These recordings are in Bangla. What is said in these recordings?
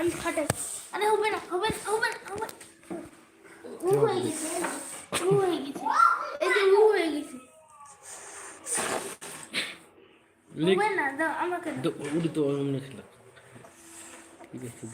আমি ফাটাই আরে হবে না হবে না হবে না হবে। উ হয়ে গেছে উ হয়ে গেছে। এই যে উ হয়ে গেছে। হবে না দাও আমাকে উড়ি তো অমনি খেলা ঠিক আছে।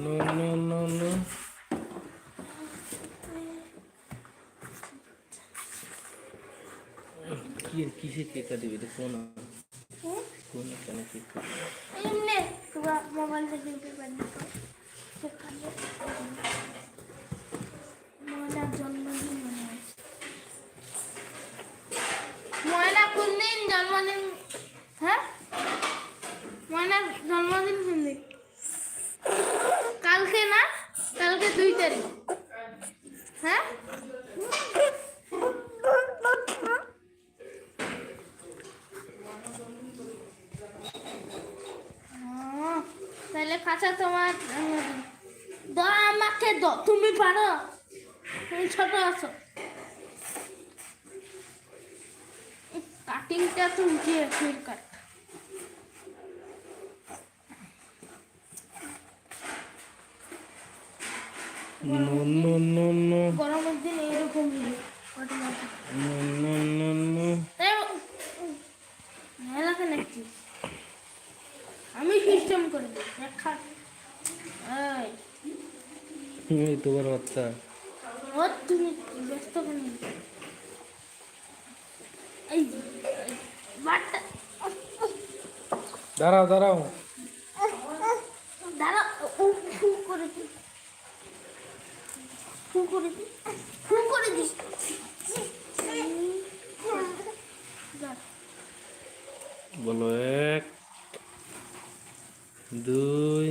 No, no, no, no. কি কিসে কেকটা দিবে? এটা কোন? কোন কেন কেক? এমনি মোবাইল থেকে পেপার দিতে মোবাইল জন্য কাঁচা তোমার দাও আমাকে দাও তুমি পারো। তুমি ছোট আছো। কাটিংটা তো উঠিয়ে feel no no no no গরমের দিন এরকম automatic no no no no মেলাকে নাকি আমি সিস্টেম করে দিই দেখা। এই। তোমার বাচ্চা। ও তুমি ব্যস্ত কেন? এই বাটটা দাঁড়াও দাঁড়াও। দাঁড়া ও ফু করে দি ফু করে দি ফু করে দি বলো এক। দুই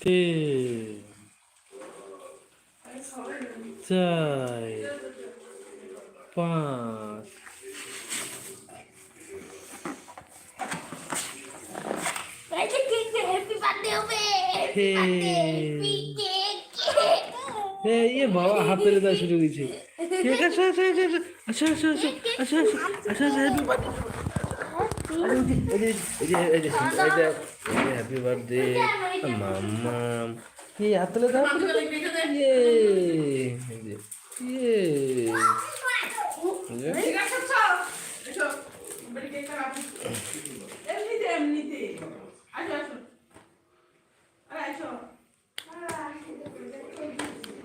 তিন চার পাঁচ ইয়ে বাবা হাতে দেওয়া শুরু হয়েছে ঠিক আছে আচ্ছা আচ্ছা আচ্ছা আচ্ছা আচ্ছা আচ্ছা আচ্ছা আচ্ছা হ্যাপি বার্থডে মাম্মা কি হাত তুলে দাও ইয়ে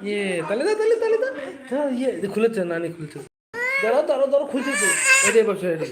ইয়ে তাহলে দা তাহলে তাহলে দা ইয়ে খুলেছে নানি খুলছে দাঁড়াও দাঁড়াও দাঁড়াও খুলছে এটাই বসে এটাই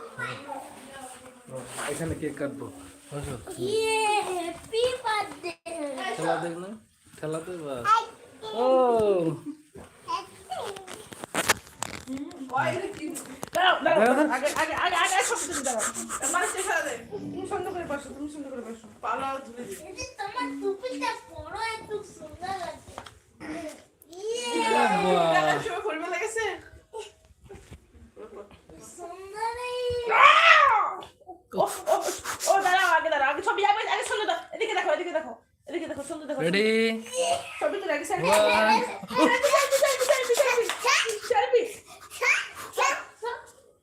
এখানে কেক কাটবো খেলা না খেলাতে ও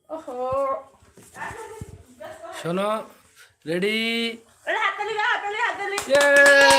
ওহো শোনো রেডি হাততালি হাততালি হাততালি।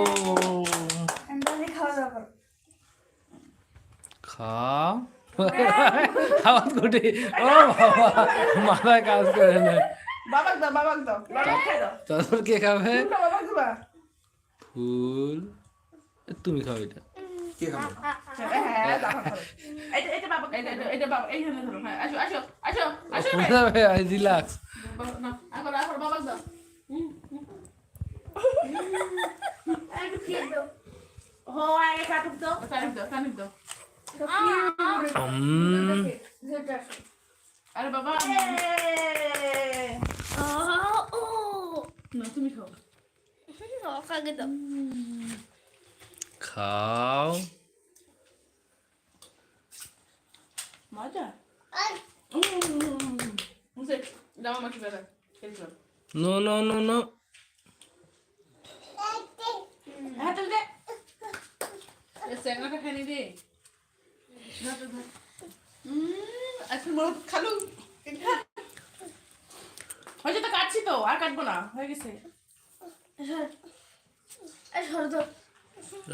সাত কোটি ও বাবা মাথায় কাজ করে না। তারপর কে খাবে? ফুল। তুমি খাও এটা। কে খাবে? Relax Oh, I can't do. I can't do. I. আরে বাবা না তুমি খাও। খাগে দাও খাও মজা দাও আমাকে খেলছো নো নো নো নো হ্যাঁ চল দে স্যাংলাটা খানি দে। তো খালু। হয়েছে কাটছি তো আর কাটবো না হয়ে গেছে।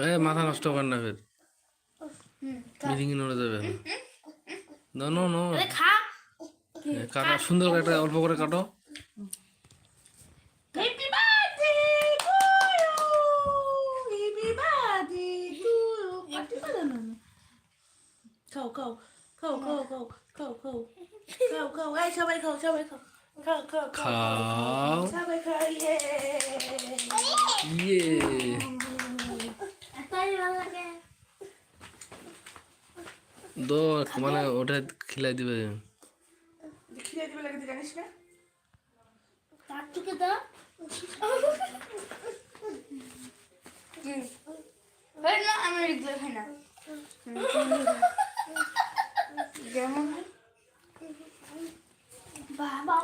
এ মাথা নষ্ট কর না ফের। মিটিং নড়ে যাবে। No no no. আরে খা। কাটো সুন্দর করে একটা অল্প করে কাটো happy birthday to you happy birthday to you কাটতে পারো না খাও খাও খাও খাও খাও খাও খাও খাও খাও এই সবাই খাও সবাই খাও খাও খাও খাও সবাই খাও ইয়ে ইয়ে এতই দো মানে ওটা খিলাই দিবে। খিদে দিবে লাগে জানিস না? তার থেকে দাও হয় না আমি এগুলো খাই না। যেমন? বাবা।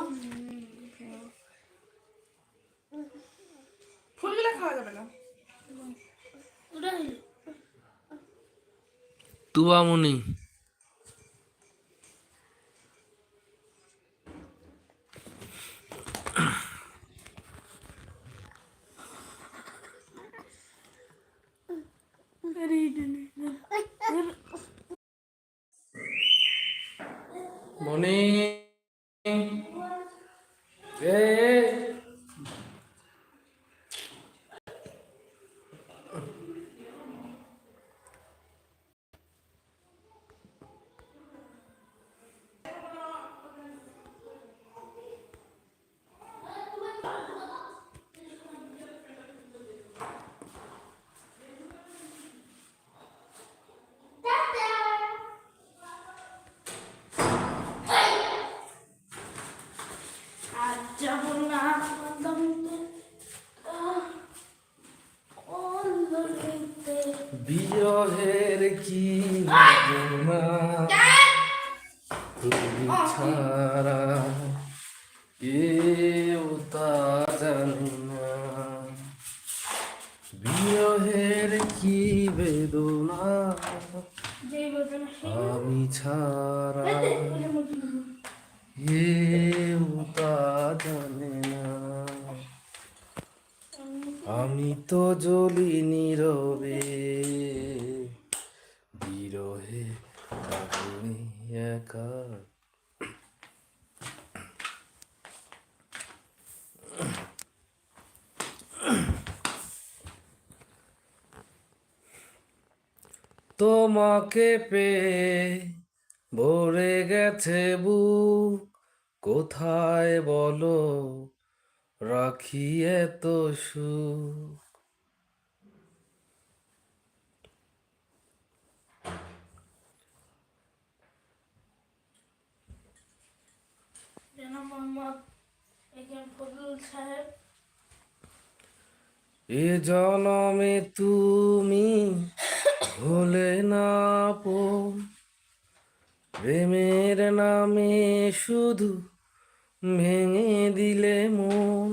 ফুলগুলো খাওয়া যাবে না? তুবামুনি মনি এ আর যাব না দমতে অন্ধকারে বিরহের কি বেদনা তুমি ছাড়া কেউ তা জানে না বিরহের কি বেদনা? আমি ছাড়া কেউ তা জানে না আমি তো জ্বলি নীরবে বিরহে একা তোমাকে পেয়ে ভরে গেছে বুক। কোথায় বলো? রাখি এত সুখ। এ জনমে তুমি হলে না পো। প্রেমের নামে শুধু ভেঙে দিলে মন।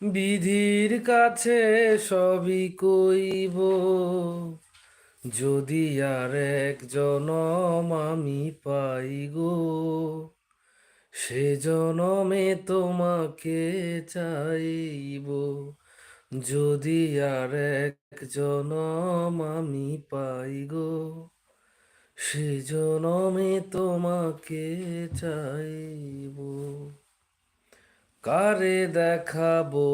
বিধির কাছে সবই কইব, যদি আর এক জনম আমি পাই গো সে জনমে তোমাকে চাইব। যদি আর এক জনম আমি পাই গো, সে জনমে তোমাকে চাইব। কারে দেখাবো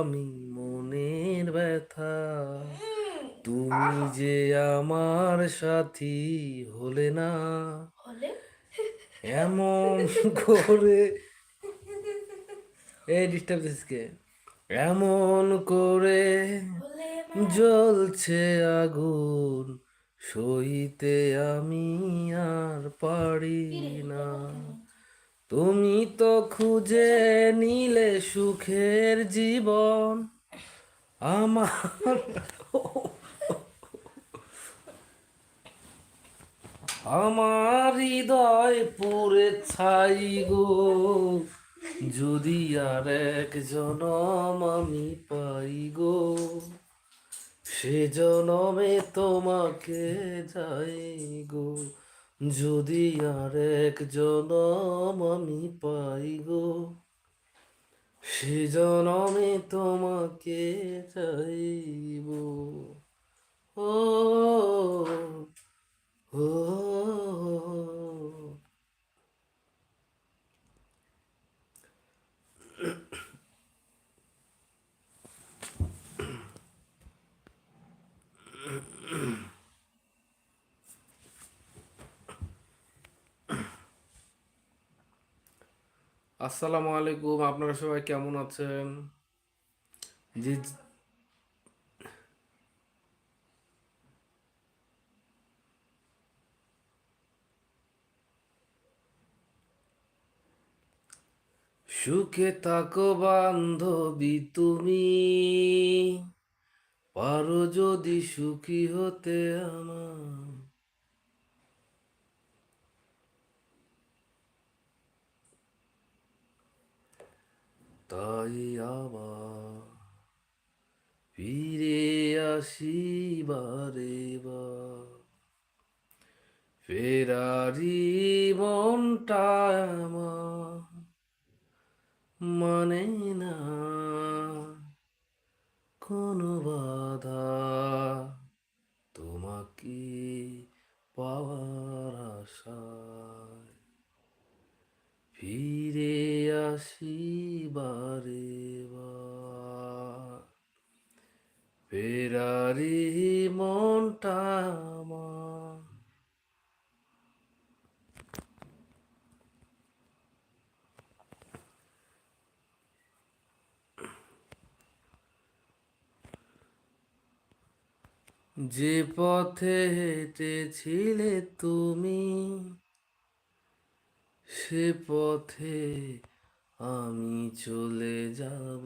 আমি মনের ব্যথা? তুমি যে আমার সাথী হলে না? এমন করে। এই ডিস্টার্ব দিসকে এমন করে জ্বলছে আগুন, সইতে আমি আর পারি না। তুমি তো খুঁজে নিলে সুখের জীবন আমার। আমার হৃদয় পুরে ছাই গো, যদি আর এক জনম আমি পাই গো, সে জনমে তোমাকে যাই গো, যদি আর এক জনম আমি পাই গো, সে জনমে তোমাকে চাইব ও আসসালামু আলাইকুম আপনারা সবাই কেমন আছেন জি সুখে থাকো বান্ধবী তুমি। পারো যদি সুখী হতে আমার। তাই আবার ফিরে আসি বারে ফেরারি মনটা আমার। মানে না কোনো বাধা। তোমাকে পাওয়ার আশায় ফিরে আসি বারে। ফেরারি মনটা আমার যে পথে হেঁটেছিলে তুমি, সে পথে আমি চলে যাব।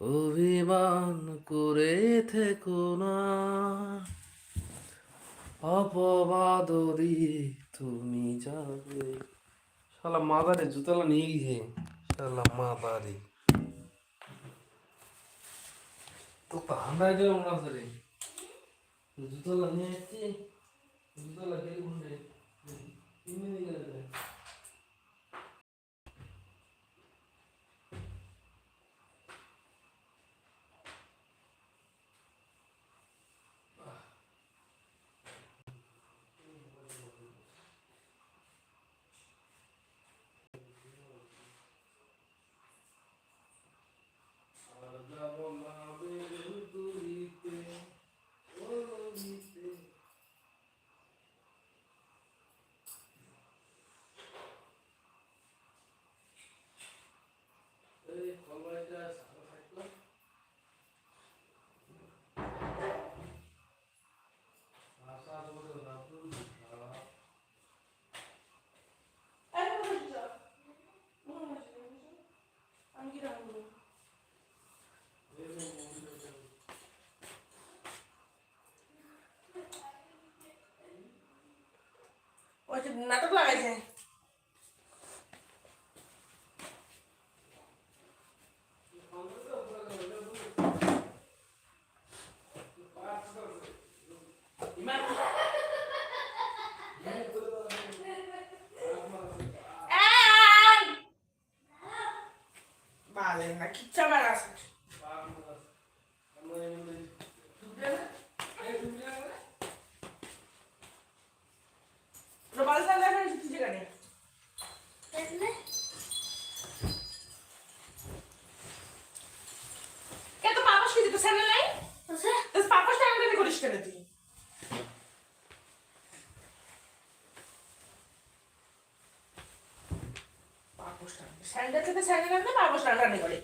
অভিমান করে থেকো না, অপবাদ দিয়ে তুমি যাবে। শালা মাদারে জুতলা নিয়ে গিয়ে, শালা মাদারে। ঠান্ডায় গেল না ধরে জুতলা নিয়ে এসছি জুতলা খেয়ে ঘুরে দিন গেলে। नाटक लागायचंय স্যান্ডেল থেকে স্যান্ডেল আনতে টাকা করে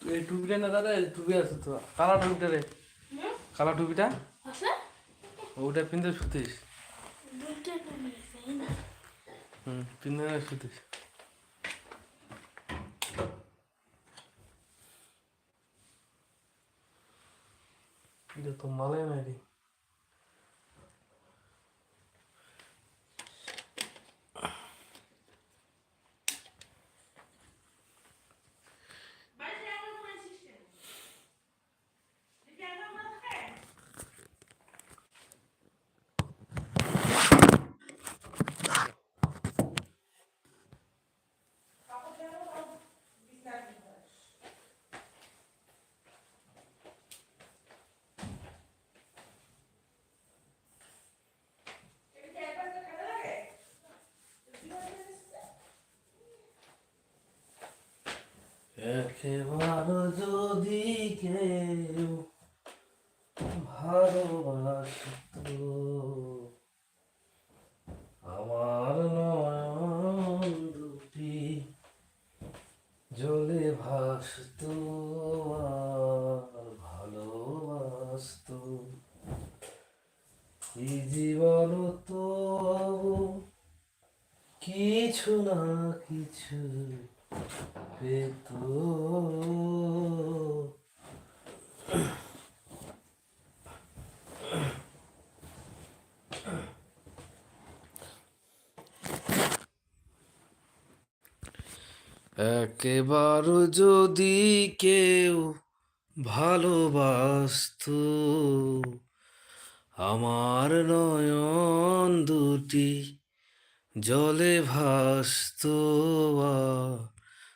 এই টুপিটা না দাদা এই টুপি আছে তো। কালা টুপিটা রে। কালা টুপিটা? ওটা পিনতে শুতিস। হুম পিনতে না। শুতিস। এটা তো মালে নাই রে একেবার যদি কেউ ভালোবাসত, আমার নয়ন দুটি জলে ভাসত ভালোবাসত। এই জীবন তো কিছু না কিছু একেবার যদি কেউ ভালোবাসত আমার নয়ন দুটি জলে ভাসত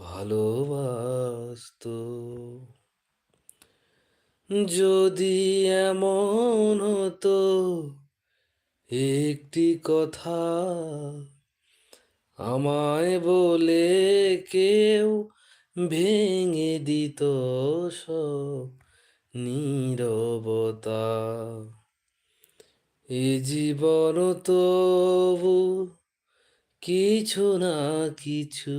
ভালোবাসত। যদি এমন হতো একটি কথা আমায় বলে কেউ ভেঙে দিত সব নীরবতা। এ জীবন তবু কিছু না কিছু